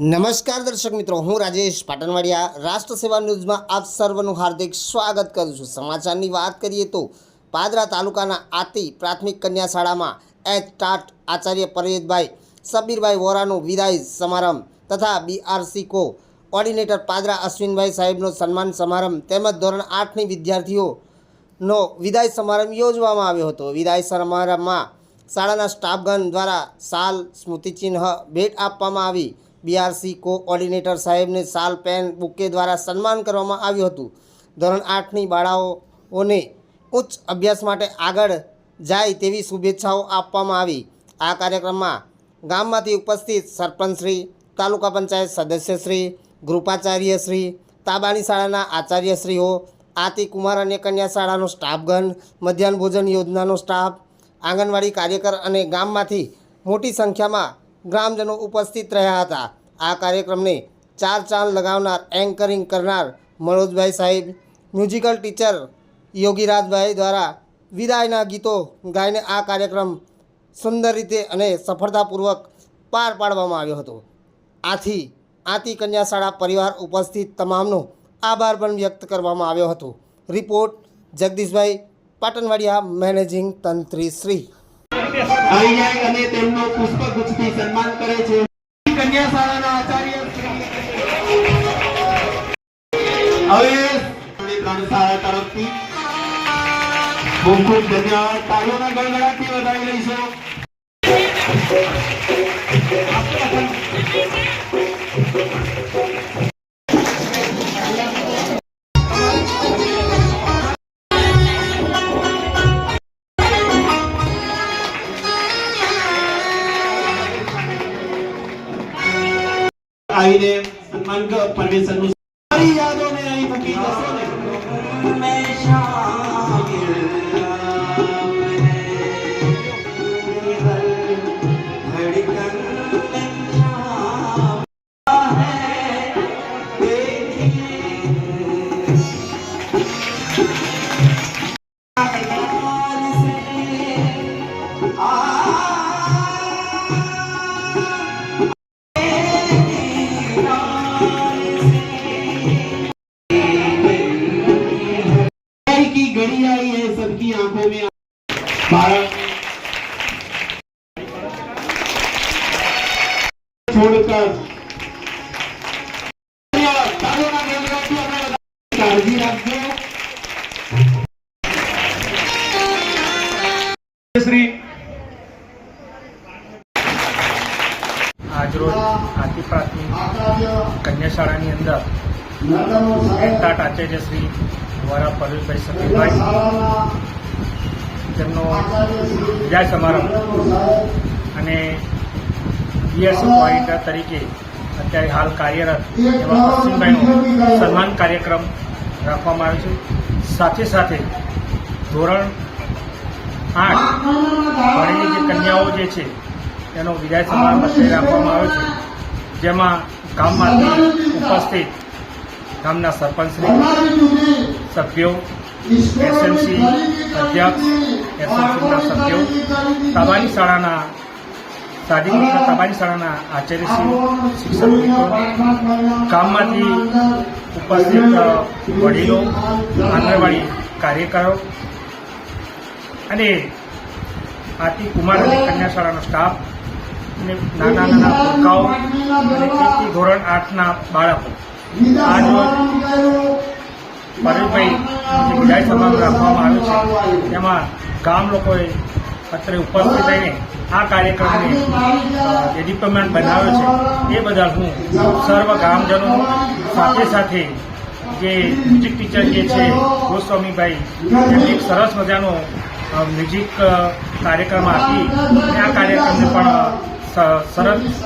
નમસ્કાર દર્શક મિત્રો, હું રાજેશ પાટણવાડિયા. રાષ્ટ્ર સેવા ન્યૂઝમાં આપ સર્વનું હાર્દિક સ્વાગત કરું છું. સમાચારની વાત કરીએ તો પાદરા તાલુકાના આતી પ્રાથમિક કન્યા શાળામાં એચ ટાટ આચાર્ય પરેશભાઈ, સબીરભાઈ વોરાનો વિદાય સમારંભ તથા બીઆરસી કો ઓર્ડિનેટર પાદરા અશ્વિનભાઈ સાહેબનો સન્માન સમારંભ તેમજ ધોરણ આઠની વિદ્યાર્થીઓનો વિદાય સમારંભ યોજવામાં આવ્યો હતો. વિદાય સમારંભમાં શાળાના સ્ટાફગણ દ્વારા સાલ, સ્મૃતિચિહ્ન, ભેટ આપવામાં આવી. બીઆરસી કોઓર્ડિનેટર સાહેબને સાલ, પેન, બુકે દ્વારા સન્માન કરવામાં આવ્યું હતું. ધોરણ આઠની બાળાઓને ઉચ્ચ અભ્યાસ માટે આગળ જાય તેવી શુભેચ્છાઓ આપવામાં આવી. આ કાર્યક્રમમાં ગામમાંથી ઉપસ્થિત સરપંચશ્રી, તાલુકા પંચાયત સદસ્યશ્રી ગૃપાચાર્યશ્રી તાબાની શાળાના આચાર્યશ્રીઓ આતિ કુમાર અને કન્યા શાળાનો સ્ટાફગણ મધ્યાહન ભોજન યોજનાનો સ્ટાફ, આંગણવાડી કાર્યકર અને ગામમાંથી મોટી સંખ્યામાં ગ્રામજનો ઉપસ્થિત રહ્યા હતા. આ કાર્યક્રમને ચાર ચાંદ લગાવનાર એન્કરિંગ કરનાર મનોજભાઈ સાહેબ મ્યુઝિકલ ટીચર યોગીરાજભાઈ દ્વારા વિદાયના ગીતો ગાઈને આ કાર્યક્રમ સુંદર રીતે અને સફળતાપૂર્વક પાર પાડવામાં આવ્યો હતો. આથી આતી કન્યા શાળા પરિવાર ઉપસ્થિત તમામનો આભાર પણ વ્યક્ત કરવામાં આવ્યો હતો. રિપોર્ટ જગદીશભાઈ પાટણવાડિયા, મેનેજિંગ તંત્રી શ્રી. આવી જાય અને તેમનો પુષ્પગુચ્છથી સન્માન કરે છે. કન્યા શાળાના આચાર્ય હવે ત્રણ શાળા તરફથી ખૂબ ખૂબ ધન્યવાદ તાળીઓના ગણગણાટથી વધાવી લઈશું. आईने सन्मान परमेश्वर की घड़ी आई है सबकी आंखों में बालक छोड़कर धन्यवाद તાળીઓના ગણગણાટથી આપણે બધા કાળજી રાખજો શ્રી આજરોજ આદિ પ્રાથમિક કન્યા શાળાની અંદર એન્ટાટ આચાર્ય શ્રી દ્વારા પરેશભાઈ સતીભાઈ, તેમનો વિદાય સમારંભ. અને બીએસ ઓડિટર તરીકે અત્યારે હાલ કાર્યરત એવા અશ્વિનભાઈનો સન્માન કાર્યક્રમ રાખવામાં આવ્યો છે. સાથે સાથે ધોરણ આઠ ભણેલી જે કન્યાઓ જે છે, એનો વિદાય સમારંભ રાખવામાં આવ્યો છે. જેમાં ગામમાંથી ઉપસ્થિત ગામના સરપંચશ્રી સભ્યો એસએમસી અધ્યક્ષ એસએમસીના સભ્યો સભાની શાળાના સાદી સભાની શાળાના આચાર્યશ્રી શિક્ષક મિત્રો ગામમાંથી ઉપસ્થિત વડીલો આંગણવાડી કાર્યકરો અને આથી કુમાર અને કન્યા શાળાનો સ્ટાફ અને નાના નાના ભૂલકાઓ અને ધોરણ આઠના બાળકો. આજ રોજ પરેશભાઈ જે વિદાય સમારંભ રાખવામાં આવ્યો છે તેમાં ગામ લોકોએ અત્રે ઉપસ્થિત રહીને આ કાર્યક્રમને ડિપ્લોમેન્ટ બનાવ્યો છે એ બદલ હું સર્વ ગામજનો સાથે સાથે જે મ્યુઝિક ટીચર જે છે ગોસ્વામીભાઈ એમને સરસ મજાનો મ્યુઝિક કાર્યક્રમ આપી આ કાર્યક્રમને પણ સરસ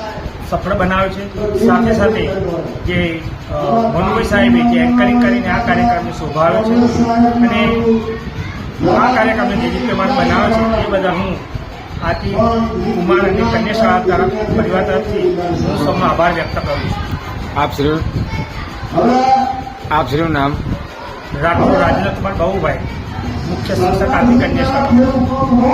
સફળ બનાવ્યો છે. સાથે સાથે જે મનુભાઈ સાહેબે જે એન્કરિંગ કરીને આ કાર્યક્રમને શોભાવ્યો છે. અને આ કાર્યક્રમને જે ડિપ્લોમાટ બનાવ્યો છે એ બધા હું આથી કુમાર અને કન્યા શાળા તરફ પરિવાર તરફથી હું સૌનો આભાર વ્યક્ત કરું છું. આપ શ્રી આપ શ્રીનું નામ? રાઠોડ રાજનાથ પણ બહુભાઈ મુખ્ય શિક્ષક આથી કન્યા શાળા